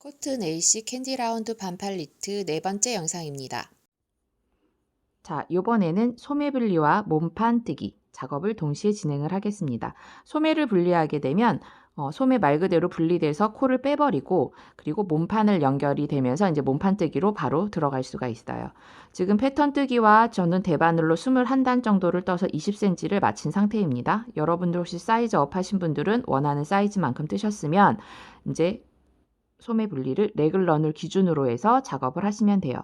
코튼 AC 캔디 라운드 반팔 니트 네 번째 영상입니다. 자, 이번에는 소매 분리와 몸판 뜨기 작업을 동시에 진행을 하겠습니다. 소매를 분리하게 되면 어, 소매 말 그대로 분리돼서 코를 빼버리고 그리고 몸판을 연결이 되면서 이제 몸판 뜨기로 바로 들어갈 수가 있어요. 지금 패턴 뜨기와 저는 대바늘로 21단 정도를 떠서 20cm를 마친 상태입니다. 여러분들 혹시 사이즈 업 하신 분들은 원하는 사이즈만큼 뜨셨으면 이제 소매 분리를 레글런을 기준으로 해서 작업을 하시면 돼요.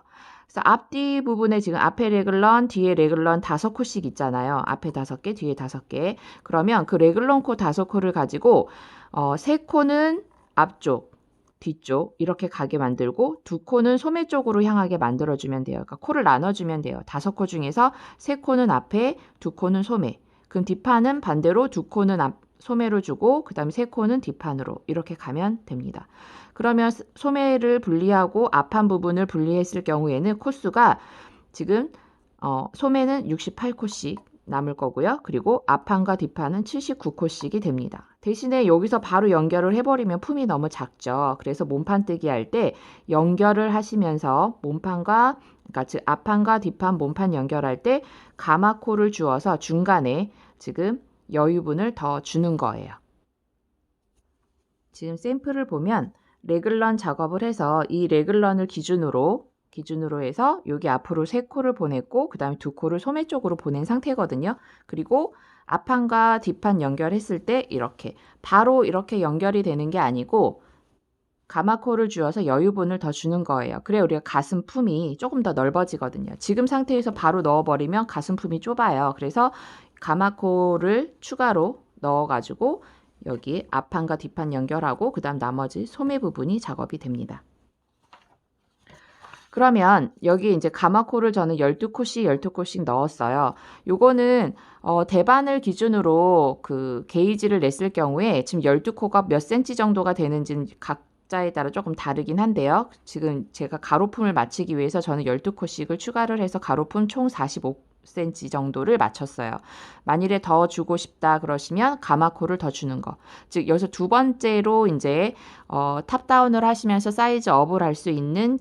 그래서 앞뒤 부분에 지금 앞에 레글런, 뒤에 레글런 다섯 코씩 있잖아요. 앞에 다섯 개, 뒤에 다섯 개. 그러면 그 레글런 코 다섯 코를 가지고 어, 세 코는 앞쪽, 뒤쪽 이렇게 가게 만들고 두 코는 소매 쪽으로 향하게 만들어 주면 돼요. 그러니까 코를 나눠 주면 돼요. 다섯 코 중에서 세 코는 앞에, 두 코는 소매. 그럼 뒷판은 반대로 두 코는 앞, 소매로 주고 그 다음에 세 코는 뒷판으로 이렇게 가면 됩니다. 그러면 소매를 분리하고 앞판 부분을 분리했을 경우에는 코수가 지금 어, 소매는 68코씩 남을 거고요. 그리고 앞판과 뒷판은 79코씩이 됩니다. 대신에 여기서 바로 연결을 해버리면 품이 너무 작죠. 그래서 몸판 뜨기 할 때 연결을 하시면서 몸판과 그러니까 즉 앞판과 뒷판 몸판 연결할 때 가마코를 주어서 중간에 지금 여유분을 더 주는 거예요. 지금 샘플을 보면 레글런 작업을 해서 이 레글런을 기준으로 기준으로 해서 여기 앞으로 세 코를 보냈고 그 다음에 두 코를 소매 쪽으로 보낸 상태거든요. 그리고 앞판과 뒷판 연결했을 때 이렇게 바로 이렇게 연결이 되는 게 아니고 가마코를 주어서 여유분을 더 주는 거예요. 그래 우리가 가슴 품이 조금 더 넓어지거든요. 지금 상태에서 바로 넣어버리면 가슴 품이 좁아요. 그래서 가마코를 추가로 넣어가지고 여기 앞판과 뒷판 연결하고 그 다음 나머지 소매 부분이 작업이 됩니다. 그러면 여기 이제 가마코를 저는 12코씩 12코씩 넣었어요. 요거는 어, 대반을 기준으로 그 게이지를 냈을 경우에 지금 12코가 몇 센치 정도가 되는지는 각자에 따라 조금 다르긴 한데요. 지금 제가 가로품을 맞추기 위해서 저는 12코씩을 추가를 해서 가로품 총 45, cm 정도를 맞췄어요. 만일에 더 주고 싶다 그러시면 가마코를 더 주는 거. 즉 여기서 두 번째로 이제 어, 탑다운을 하시면서 사이즈 업을 할 수 있는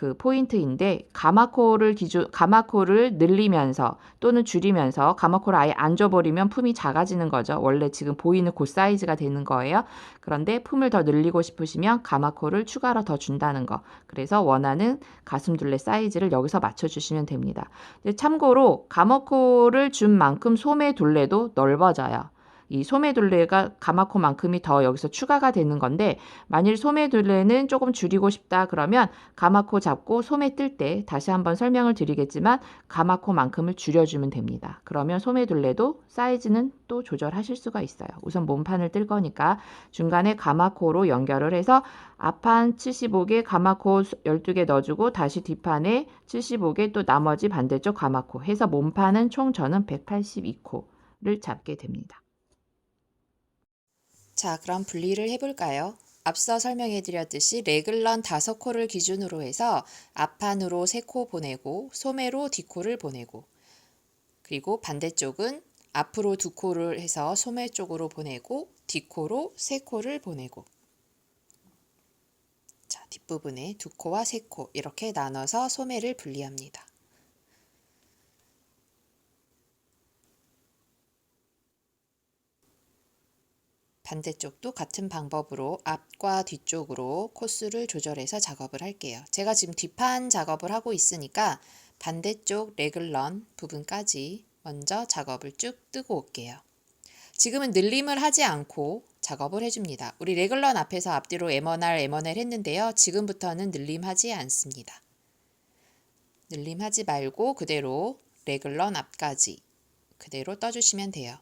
그 포인트인데 가마코를 기준 가마코를 늘리면서 또는 줄이면서 가마코를 아예 안 줘버리면 품이 작아지는 거죠. 원래 지금 보이는 그 사이즈가 되는 거예요. 그런데 품을 더 늘리고 싶으시면 가마코를 추가로 더 준다는 거. 그래서 원하는 가슴둘레 사이즈를 여기서 맞춰주시면 됩니다. 참고로 가마코를 준 만큼 소매 둘레도 넓어져요. 이 소매둘레가 가마코만큼이 더 여기서 추가가 되는 건데 만일 소매둘레는 조금 줄이고 싶다 그러면 가마코 잡고 소매 뜰 때 다시 한번 설명을 드리겠지만 가마코만큼을 줄여주면 됩니다. 그러면 소매둘레도 사이즈는 또 조절하실 수가 있어요. 우선 몸판을 뜰 거니까 중간에 가마코로 연결을 해서 앞판 75개 가마코 12개 넣어주고 다시 뒷판에 75개 또 나머지 반대쪽 가마코 해서 몸판은 총 저는 182코를 잡게 됩니다. 자, 그럼 분리를 해볼까요? 앞서 설명해 드렸듯이 레글런 5코를 기준으로 해서 앞판으로 3코 보내고 소매로 뒷코를 보내고 그리고 반대쪽은 앞으로 2코를 해서 소매 쪽으로 보내고 뒷코로 3코를 보내고 자, 뒷부분에 2코와 3코 이렇게 나눠서 소매를 분리합니다. 반대쪽도 같은 방법으로 앞과 뒤쪽으로 코스를 조절해서 작업을 할게요. 제가 지금 뒷판 작업을 하고 있으니까 반대쪽 레글런 부분까지 먼저 작업을 쭉 뜨고 올게요. 지금은 늘림을 하지 않고 작업을 해줍니다. 우리 레글런 앞에서 앞뒤로 M1R, M1L 했는데요. 지금부터는 늘림하지 않습니다. 늘림하지 말고 그대로 레글런 앞까지 그대로 떠주시면 돼요.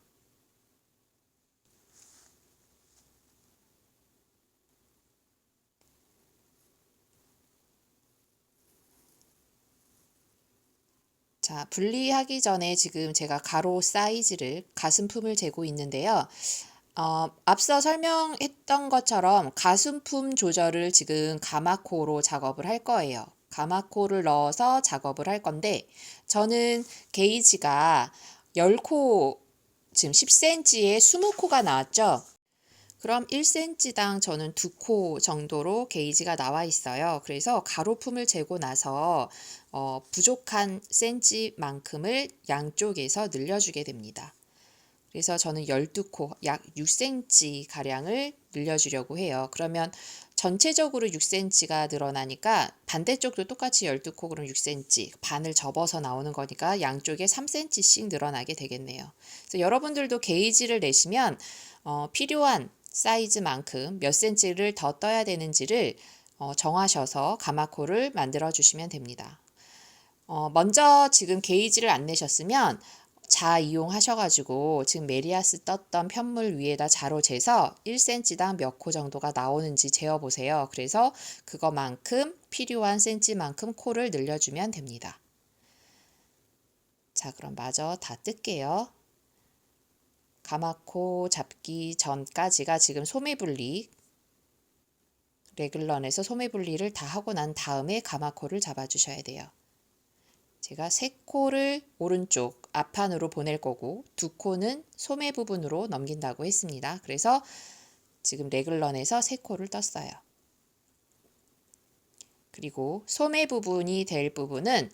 자, 분리하기 전에 지금 제가 가로 사이즈를 가슴품을 재고 있는데요. 어, 앞서 설명했던 것처럼 가슴품 조절을 지금 가마코로 작업을 할 거예요. 가마코를 넣어서 작업을 할 건데 저는 게이지가 10코 지금 10cm에 20코가 나왔죠. 그럼 1cm당 저는 두 코 정도로 게이지가 나와 있어요. 그래서 가로품을 재고 나서 어, 부족한 센치만큼을 양쪽에서 늘려주게 됩니다. 그래서 저는 12코, 약 6cm 가량을 늘려주려고 해요. 그러면 전체적으로 6cm가 늘어나니까 반대쪽도 똑같이 12코 그럼 6cm 반을 접어서 나오는 거니까 양쪽에 3cm씩 늘어나게 되겠네요. 그래서 여러분들도 게이지를 내시면 어, 필요한 사이즈만큼 몇 cm를 더 떠야 되는지를 어, 정하셔서 가마코를 만들어 주시면 됩니다. 어, 먼저 지금 게이지를 안 내셨으면 자 이용하셔가지고 지금 메리아스 떴던 편물 위에다 자로 재서 1cm당 몇 코 정도가 나오는지 재어보세요. 그래서 그거만큼 필요한 센치만큼 코를 늘려주면 됩니다. 자 그럼 마저 다 뜰게요. 가마코 잡기 전까지가 지금 소매분리 레글런에서 소매분리를 다 하고 난 다음에 가마코를 잡아주셔야 돼요. 제가 세 코를 오른쪽 앞판으로 보낼 거고 두 코는 소매 부분으로 넘긴다고 했습니다. 그래서 지금 레글런에서 세 코를 떴어요. 그리고 소매 부분이 될 부분은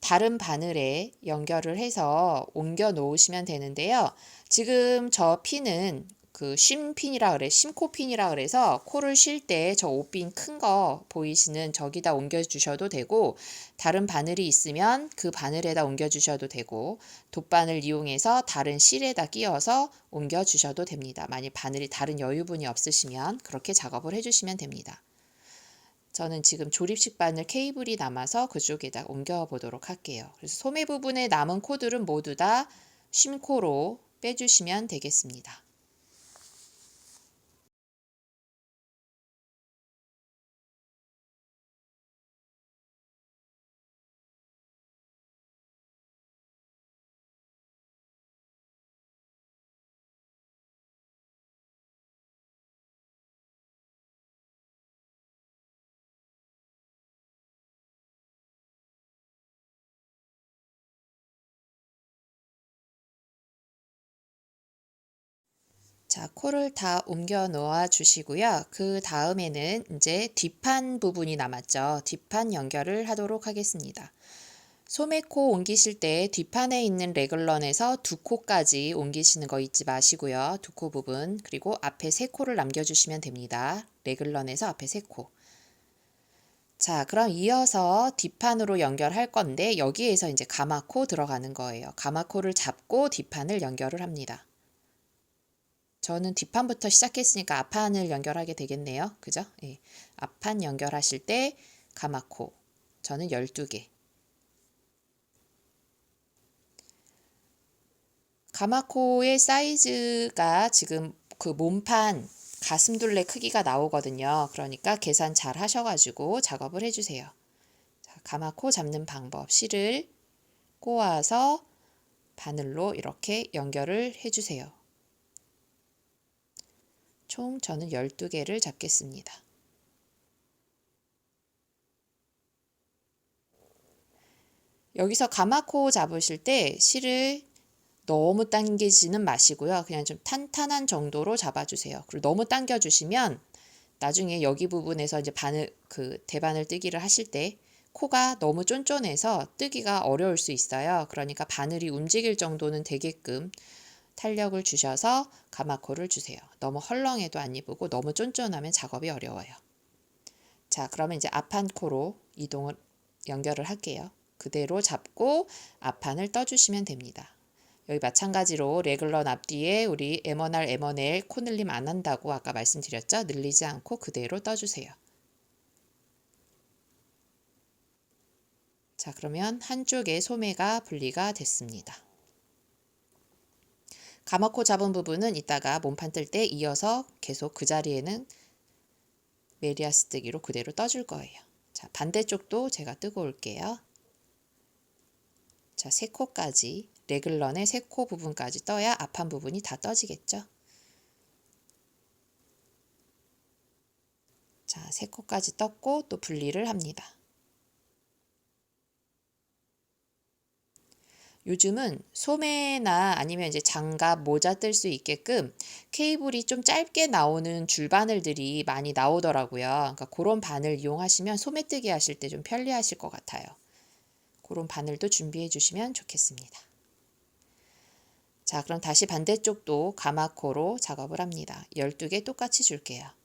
다른 바늘에 연결을 해서 옮겨 놓으시면 되는데요. 지금 저 핀은 그 쉼핀이라 그래, 심코핀이라 그래서 코를 쉴 때저 옷핀 큰 거 보이시는 저기다 옮겨 주셔도 되고 다른 바늘이 있으면 그 바늘에다 옮겨 주셔도 되고 돗바늘 이용해서 다른 실에다 끼워서 옮겨 주셔도 됩니다. 만약 바늘이 다른 여유분이 없으시면 그렇게 작업을 해주시면 됩니다. 저는 지금 조립식 바늘 케이블이 남아서 그쪽에다 옮겨 보도록 할게요. 그래서 소매 부분에 남은 코들은 모두 다 쉼코로 빼주시면 되겠습니다. 자, 코를 다 옮겨 놓아 주시고요. 그 다음에는 이제 뒷판 부분이 남았죠. 뒷판 연결을 하도록 하겠습니다. 소매코 옮기실 때 뒷판에 있는 레글런에서 두 코까지 옮기시는 거 잊지 마시고요. 두 코 부분 그리고 앞에 세 코를 남겨주시면 됩니다. 레글런에서 앞에 세 코. 자, 그럼 이어서 뒷판으로 연결할 건데 여기에서 이제 가마코 들어가는 거예요. 가마코를 잡고 뒷판을 연결을 합니다. 저는 뒷판부터 시작했으니까 앞판을 연결하게 되겠네요. 그죠? 예. 앞판 연결하실 때 가마코. 저는 12개. 가마코의 사이즈가 지금 그 몸판 가슴둘레 크기가 나오거든요. 그러니까 계산 잘 하셔가지고 작업을 해주세요. 자, 가마코 잡는 방법. 실을 꼬아서 바늘로 이렇게 연결을 해주세요. 총 저는 12개를 잡겠습니다. 여기서 가마코 잡으실 때 실을 너무 당기지는 마시고요. 그냥 좀 탄탄한 정도로 잡아주세요. 그리고 너무 당겨주시면 나중에 여기 부분에서 이제 바늘 그 대바늘 뜨기를 하실 때 코가 너무 쫀쫀해서 뜨기가 어려울 수 있어요. 그러니까 바늘이 움직일 정도는 되게끔 탄력을 주셔서 가마코를 주세요. 너무 헐렁해도 안 이쁘고 너무 쫀쫀하면 작업이 어려워요. 자, 그러면 이제 앞판 코로 이동을 연결을 할게요. 그대로 잡고 앞판을 떠주시면 됩니다. 여기 마찬가지로 레글런 앞뒤에 우리 M1R, M1L 코 늘림 안 한다고 아까 말씀드렸죠? 늘리지 않고 그대로 떠주세요. 자, 그러면 한쪽의 소매가 분리가 됐습니다. 가마코 잡은 부분은 이따가 몸판 뜰 때 이어서 계속 그 자리에는 메리아스 뜨기로 그대로 떠줄 거예요. 자, 반대쪽도 제가 뜨고 올게요. 자, 세 코까지 레글런의 세 코 부분까지 떠야 앞판 부분이 다 떠지겠죠. 자, 세 코까지 떴고 또 분리를 합니다. 요즘은 소매나 아니면 이제 장갑, 모자 뜰 수 있게끔 케이블이 좀 짧게 나오는 줄바늘들이 많이 나오더라고요. 그러니까 그런 바늘 이용하시면 소매뜨기 하실 때 좀 편리하실 것 같아요. 그런 바늘도 준비해 주시면 좋겠습니다. 자, 그럼 다시 반대쪽도 가마코로 작업을 합니다. 12개 똑같이 줄게요.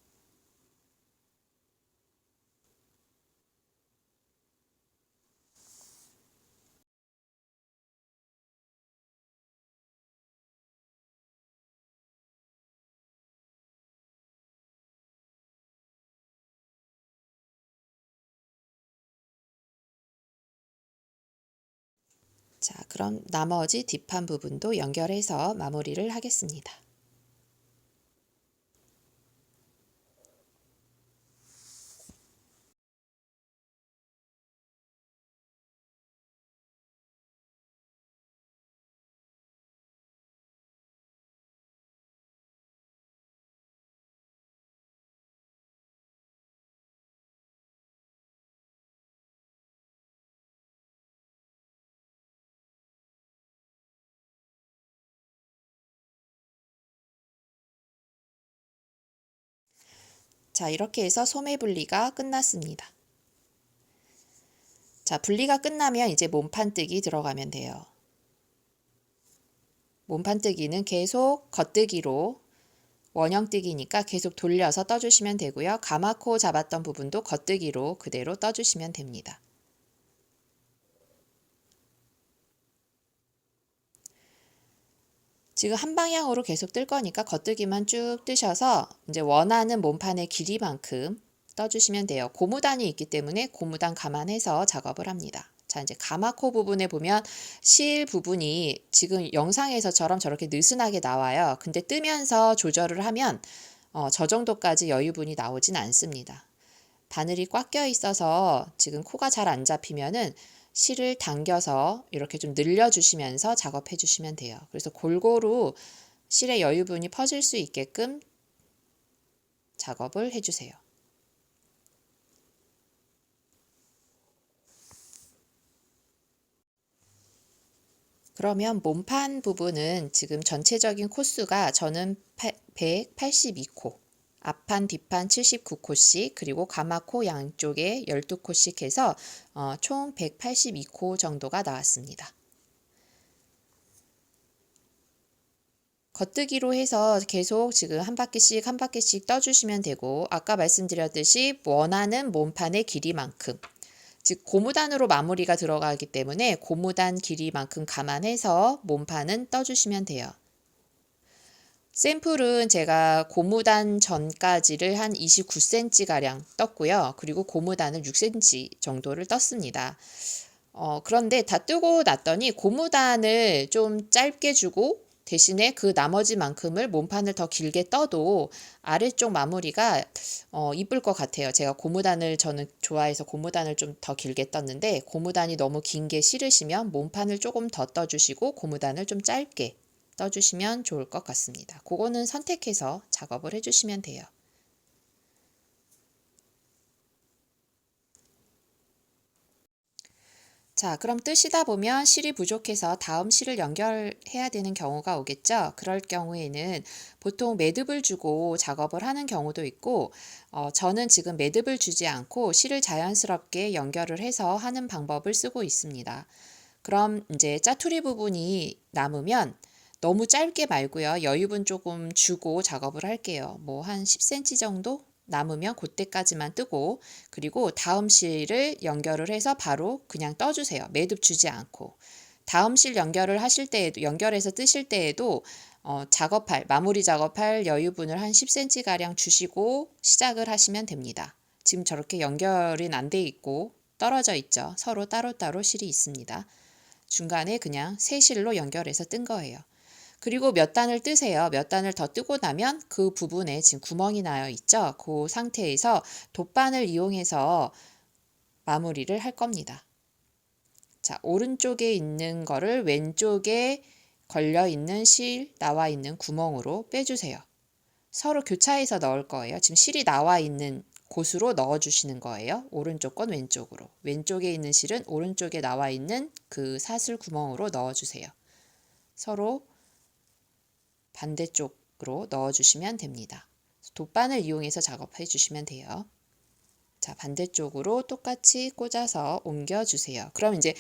자, 그럼 나머지 뒷판 부분도 연결해서 마무리를 하겠습니다. 자, 이렇게 해서 소매 분리가 끝났습니다. 자, 분리가 끝나면 이제 몸판뜨기 들어가면 돼요. 몸판뜨기는 계속 겉뜨기로 원형뜨기니까 계속 돌려서 떠주시면 되고요. 가마코 잡았던 부분도 겉뜨기로 그대로 떠주시면 됩니다. 지금 한 방향으로 계속 뜰 거니까 겉뜨기만 쭉 뜨셔서 이제 원하는 몸판의 길이만큼 떠주시면 돼요. 고무단이 있기 때문에 고무단 감안해서 작업을 합니다. 자, 이제 가마코 부분에 보면 실 부분이 지금 영상에서처럼 저렇게 느슨하게 나와요. 근데 뜨면서 조절을 하면 어, 저 정도까지 여유분이 나오진 않습니다. 바늘이 꽉 껴 있어서 지금 코가 잘 안 잡히면은 실을 당겨서 이렇게 좀 늘려주시면서 작업해 주시면 돼요. 그래서 골고루 실의 여유분이 퍼질 수 있게끔 작업을 해주세요. 그러면 몸판 부분은 지금 전체적인 코수가 저는 182코, 앞판, 뒷판 79코씩, 그리고 가마코 양쪽에 12코씩 해서 어, 총 182코 정도가 나왔습니다. 겉뜨기로 해서 계속 지금 한 바퀴씩 한 바퀴씩 떠주시면 되고 아까 말씀드렸듯이 원하는 몸판의 길이만큼 즉 고무단으로 마무리가 들어가기 때문에 고무단 길이만큼 감안해서 몸판은 떠주시면 돼요. 샘플은 제가 고무단 전까지를 한 29cm가량 떴고요. 그리고 고무단을 6cm 정도를 떴습니다. 어, 그런데 다 뜨고 났더니 고무단을 좀 짧게 주고 대신에 그 나머지만큼을 몸판을 더 길게 떠도 아래쪽 마무리가 어, 이쁠 것 같아요. 제가 고무단을 저는 좋아해서 고무단을 좀 더 길게 떴는데 고무단이 너무 긴 게 싫으시면 몸판을 조금 더 떠주시고 고무단을 좀 짧게 떠주시면 좋을 것 같습니다. 그거는 선택해서 작업을 해주시면 돼요. 자, 그럼 뜨시다 보면 실이 부족해서 다음 실을 연결해야 되는 경우가 오겠죠. 그럴 경우에는 보통 매듭을 주고 작업을 하는 경우도 있고, 어, 저는 지금 매듭을 주지 않고 실을 자연스럽게 연결을 해서 하는 방법을 쓰고 있습니다. 그럼 이제 짜투리 부분이 남으면 너무 짧게 말고요. 여유분 조금 주고 작업을 할게요. 뭐 한 10cm 정도 남으면 그때까지만 뜨고 그리고 다음 실을 연결을 해서 바로 그냥 떠주세요. 매듭 주지 않고. 다음 실 연결을 하실 때에도 연결해서 뜨실 때에도 어, 작업할 마무리 작업할 여유분을 한 10cm 가량 주시고 시작을 하시면 됩니다. 지금 저렇게 연결이 안돼 있고 떨어져 있죠. 서로 따로따로 실이 있습니다. 중간에 그냥 세 실로 연결해서 뜬 거예요. 그리고 몇 단을 뜨세요. 몇 단을 더 뜨고 나면 그 부분에 지금 구멍이 나요 있죠? 그 상태에서 돗바늘 이용해서 마무리를 할 겁니다. 자, 오른쪽에 있는 거를 왼쪽에 걸려 있는 실 나와 있는 구멍으로 빼주세요. 서로 교차해서 넣을 거예요. 지금 실이 나와 있는 곳으로 넣어 주시는 거예요. 오른쪽 건 왼쪽으로. 왼쪽에 있는 실은 오른쪽에 나와 있는 그 사슬 구멍으로 넣어 주세요. 서로 반대쪽으로 넣어주시면 됩니다. 돗바늘 이용해서 작업해 주시면 돼요. 자, 반대쪽으로 똑같이 꽂아서 옮겨주세요. 그럼 이제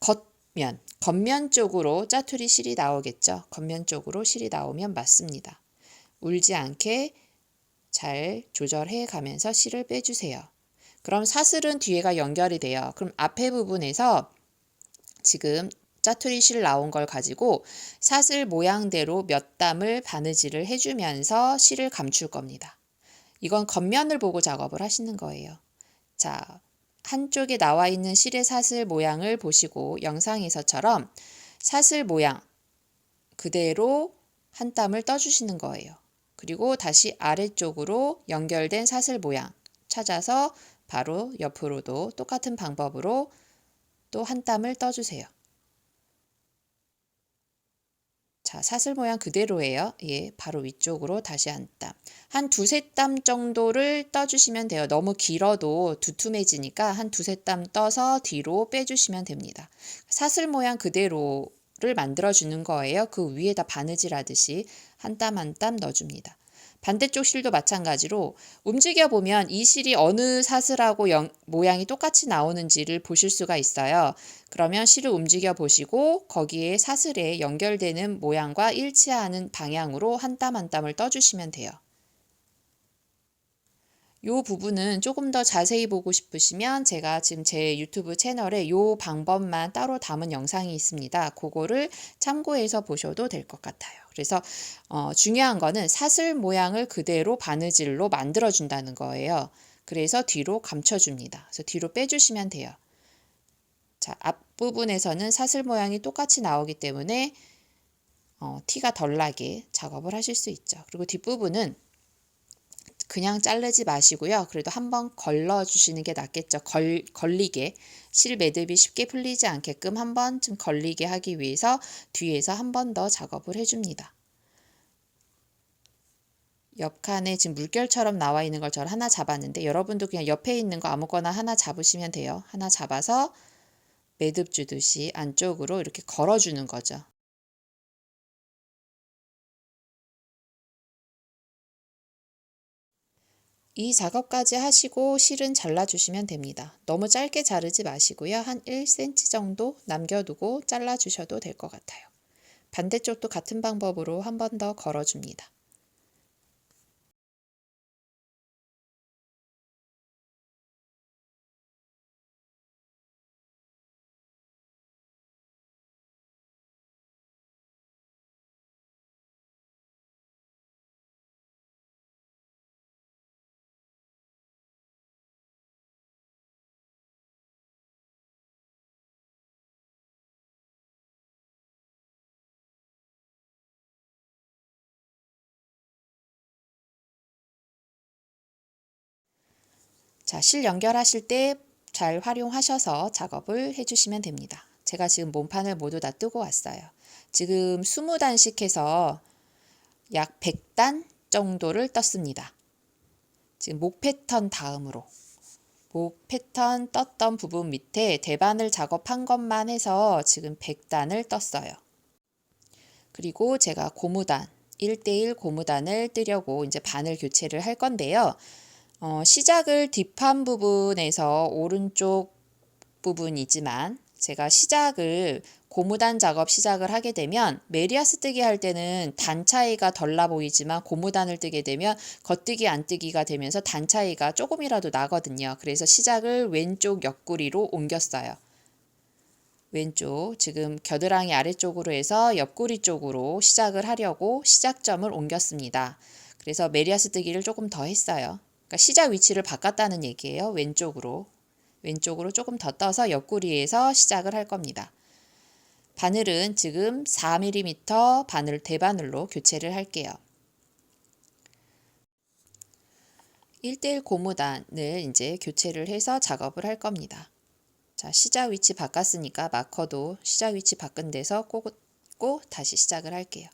겉면, 겉면 쪽으로 짜투리 실이 나오겠죠? 겉면 쪽으로 실이 나오면 맞습니다. 울지 않게 잘 조절해 가면서 실을 빼주세요. 그럼 사슬은 뒤에가 연결이 돼요. 그럼 앞에 부분에서 지금 짜투리 실 나온 걸 가지고 사슬 모양대로 몇 담을 바느질을 해주면서 실을 감출 겁니다. 이건 겉면을 보고 작업을 하시는 거예요. 자, 한쪽에 나와 있는 실의 사슬 모양을 보시고 영상에서처럼 사슬 모양 그대로 한 땀을 떠주시는 거예요. 그리고 다시 아래쪽으로 연결된 사슬 모양 찾아서 바로 옆으로도 똑같은 방법으로 또 한 땀을 떠주세요. 자, 사슬 모양 그대로예요. 예, 바로 위쪽으로 다시 한 땀. 한 두세 땀 정도를 떠주시면 돼요. 너무 길어도 두툼해지니까 한 두세 땀 떠서 뒤로 빼주시면 됩니다. 사슬 모양 그대로를 만들어주는 거예요. 그 위에다 바느질 하듯이 한 땀 한 땀 넣어줍니다. 반대쪽 실도 마찬가지로 움직여 보면 이 실이 어느 사슬하고 영- 모양이 똑같이 나오는지를 보실 수가 있어요. 그러면 실을 움직여 보시고 거기에 사슬에 연결되는 모양과 일치하는 방향으로 한 땀 한 땀을 떠주시면 돼요. 이 부분은 조금 더 자세히 보고 싶으시면 제가 지금 제 유튜브 채널에 이 방법만 따로 담은 영상이 있습니다. 그거를 참고해서 보셔도 될 것 같아요. 그래서 어, 중요한 거는 사슬 모양을 그대로 바느질로 만들어 준다는 거예요. 그래서 뒤로 감춰 줍니다. 그래서 뒤로 빼 주시면 돼요. 자, 앞부분에서는 사슬 모양이 똑같이 나오기 때문에 어, 티가 덜 나게 작업을 하실 수 있죠. 그리고 뒷부분은 그냥 자르지 마시고요. 그래도 한번 걸러 주시는 게 낫겠죠. 걸, 걸리게 실 매듭이 쉽게 풀리지 않게끔 한 번쯤 걸리게 하기 위해서 뒤에서 한 번 더 작업을 해줍니다. 옆칸에 지금 물결처럼 나와 있는 걸 저를 하나 잡았는데 여러분도 그냥 옆에 있는 거 아무거나 하나 잡으시면 돼요. 하나 잡아서 매듭 주듯이 안쪽으로 이렇게 걸어주는 거죠. 이 작업까지 하시고 실은 잘라주시면 됩니다. 너무 짧게 자르지 마시고요. 한 1cm 정도 남겨두고 잘라주셔도 될 것 같아요. 반대쪽도 같은 방법으로 한 번 더 걸어줍니다. 자, 실 연결하실 때 잘 활용하셔서 작업을 해주시면 됩니다. 제가 지금 몸판을 모두 다 뜨고 왔어요. 지금 20단씩 해서 약 100단 정도를 떴습니다. 지금 목 패턴 다음으로 목 패턴 떴던 부분 밑에 대반을 작업한 것만 해서 지금 100단을 떴어요. 그리고 제가 고무단 1대1 고무단을 뜨려고 이제 바늘 교체를 할 건데요. 어, 시작을 뒷판 부분에서 오른쪽 부분이지만 제가 시작을 고무단 작업 시작을 하게 되면 메리아스 뜨기 할 때는 단 차이가 덜 나 보이지만 고무단을 뜨게 되면 겉뜨기 안 뜨기가 되면서 단 차이가 조금이라도 나거든요. 그래서 시작을 왼쪽 옆구리로 옮겼어요. 왼쪽 지금 겨드랑이 아래쪽으로 해서 옆구리 쪽으로 시작을 하려고 시작점을 옮겼습니다. 그래서 메리아스 뜨기를 조금 더 했어요. 그러니까 시작 위치를 바꿨다는 얘기예요. 왼쪽으로. 왼쪽으로 조금 더 떠서 옆구리에서 시작을 할 겁니다. 바늘은 지금 4mm 바늘 대바늘로 교체를 할게요. 1대1 고무단을 이제 교체를 해서 작업을 할 겁니다. 자, 시작 위치 바꿨으니까 마커도 시작 위치 바꾼 데서 꽂고 다시 시작을 할게요.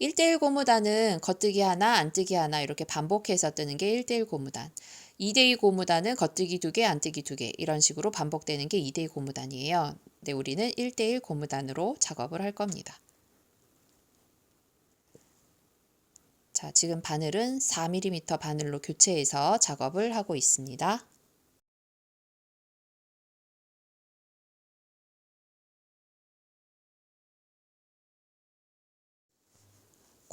1대1 고무단은 겉뜨기 하나, 안뜨기 하나 이렇게 반복해서 뜨는 게 1대1 고무단. 2대2 고무단은 겉뜨기 2개, 안뜨기 2개 이런 식으로 반복되는 게 2대2 고무단이에요. 근데 우리는 1대1 고무단으로 작업을 할 겁니다. 자, 지금 바늘은 4mm 바늘로 교체해서 작업을 하고 있습니다.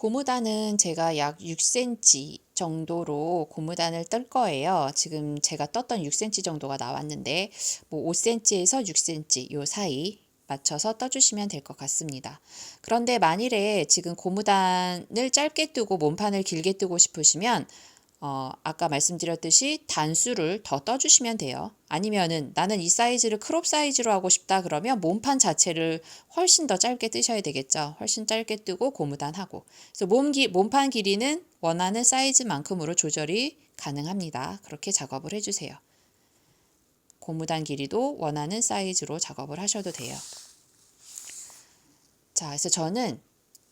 고무단은 제가 약 6cm 정도로 고무단을 뜰 거예요. 지금 제가 떴던 6cm 정도가 나왔는데 뭐 5cm에서 6cm 요 사이 맞춰서 떠주시면 될 것 같습니다. 그런데 만일에 지금 고무단을 짧게 뜨고 몸판을 길게 뜨고 싶으시면 어, 아까 말씀드렸듯이 단수를 더 떠주시면 돼요. 아니면은 나는 이 사이즈를 크롭 사이즈로 하고 싶다 그러면 몸판 자체를 훨씬 더 짧게 뜨셔야 되겠죠. 훨씬 짧게 뜨고 고무단 하고. 그래서 몸 기, 몸판 길이는 원하는 사이즈만큼으로 조절이 가능합니다. 그렇게 작업을 해주세요. 고무단 길이도 원하는 사이즈로 작업을 하셔도 돼요. 자, 그래서 저는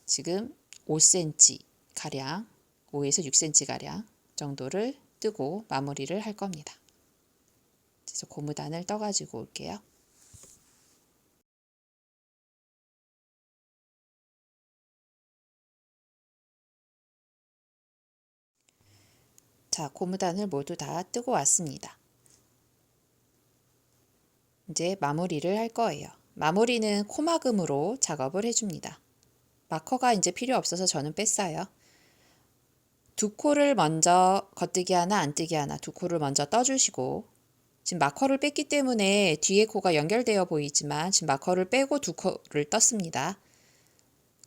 지금 5cm 가량, 5에서 6cm 가량 정도를 뜨고 마무리를 할 겁니다. 그래서 고무단을 떠가지고 올게요. 자, 고무단을 모두 다 뜨고 왔습니다. 이제 마무리를 할 거예요. 마무리는 코막음으로 작업을 해줍니다. 마커가 이제 필요 없어서 저는 뺐어요. 두 코를 먼저 겉뜨기 하나, 안뜨기 하나 두 코를 먼저 떠주시고 지금 마커를 뺐기 때문에 뒤에 코가 연결되어 보이지만 지금 마커를 빼고 두 코를 떴습니다.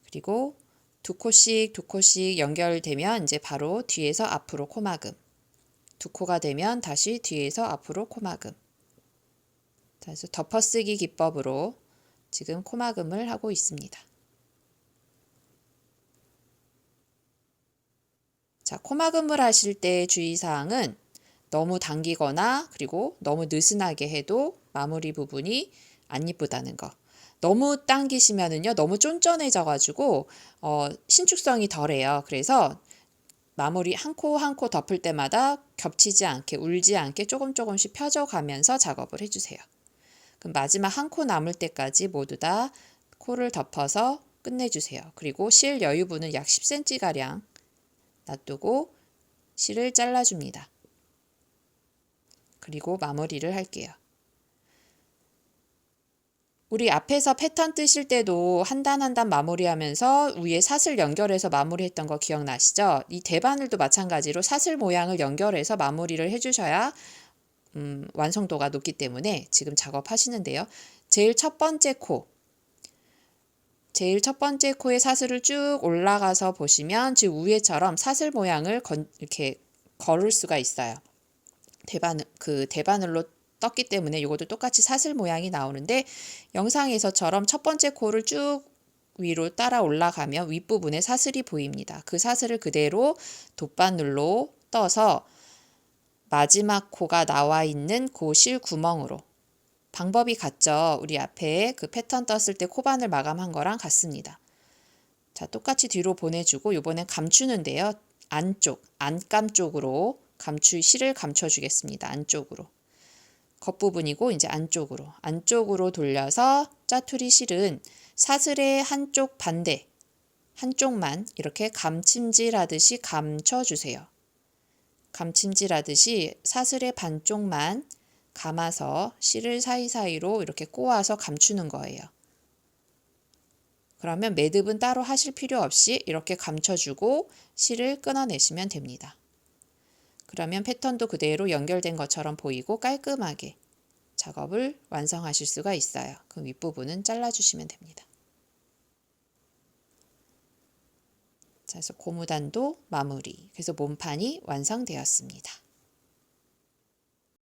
그리고 두 코씩 두 코씩 연결되면 이제 바로 뒤에서 앞으로 코막음 두 코가 되면 다시 뒤에서 앞으로 코막음 자, 그래서 덮어쓰기 기법으로 지금 코막음을 하고 있습니다. 자, 코막음을 하실 때 주의사항은 너무 당기거나 그리고 너무 느슨하게 해도 마무리 부분이 안 이쁘다는 거. 너무 당기시면은요, 너무 쫀쫀해져가지고, 어, 신축성이 덜해요. 그래서 마무리 한 코 한 코 덮을 때마다 겹치지 않게, 울지 않게 조금 조금씩 펴져 가면서 작업을 해주세요. 그럼 마지막 한 코 남을 때까지 모두 다 코를 덮어서 끝내주세요. 그리고 실 여유분은 약 10cm가량 놔두고 실을 잘라줍니다. 그리고 마무리를 할게요. 우리 앞에서 패턴 뜨실 때도 한 단 한 단 마무리하면서 위에 사슬 연결해서 마무리했던 거 기억나시죠? 이 대바늘도 마찬가지로 사슬 모양을 연결해서 마무리를 해주셔야 음, 완성도가 높기 때문에 지금 작업하시는데요. 제일 첫 번째 코, 제일 첫 번째 코에 사슬을 쭉 올라가서 보시면 지금 위에처럼 사슬 모양을 건, 이렇게 걸을 수가 있어요. 대바늘 그 대바늘로 떴기 때문에 이것도 똑같이 사슬 모양이 나오는데 영상에서처럼 첫 번째 코를 쭉 위로 따라 올라가면 윗부분에 사슬이 보입니다. 그 사슬을 그대로 돗바늘로 떠서 마지막 코가 나와 있는 그실 구멍으로 방법이 같죠. 우리 앞에 그 패턴 떴을 때 코바늘 마감한 거랑 같습니다. 자, 똑같이 뒤로 보내주고 이번엔 감추는데요. 안쪽, 안감 쪽으로 감추 실을 감춰 주겠습니다. 안쪽으로. 겉부분이고 이제 안쪽으로. 안쪽으로 돌려서 짜투리 실은 사슬의 한쪽 반대 한쪽만 이렇게 감침질 하듯이 감춰 주세요. 감침질 하듯이 사슬의 반쪽만 감아서 실을 사이사이로 이렇게 꼬아서 감추는 거예요. 그러면 매듭은 따로 하실 필요 없이 이렇게 감춰주고 실을 끊어내시면 됩니다. 그러면 패턴도 그대로 연결된 것처럼 보이고 깔끔하게 작업을 완성하실 수가 있어요. 그 윗부분은 잘라주시면 됩니다. 자, 그래서 고무단도 마무리. 그래서 몸판이 완성되었습니다.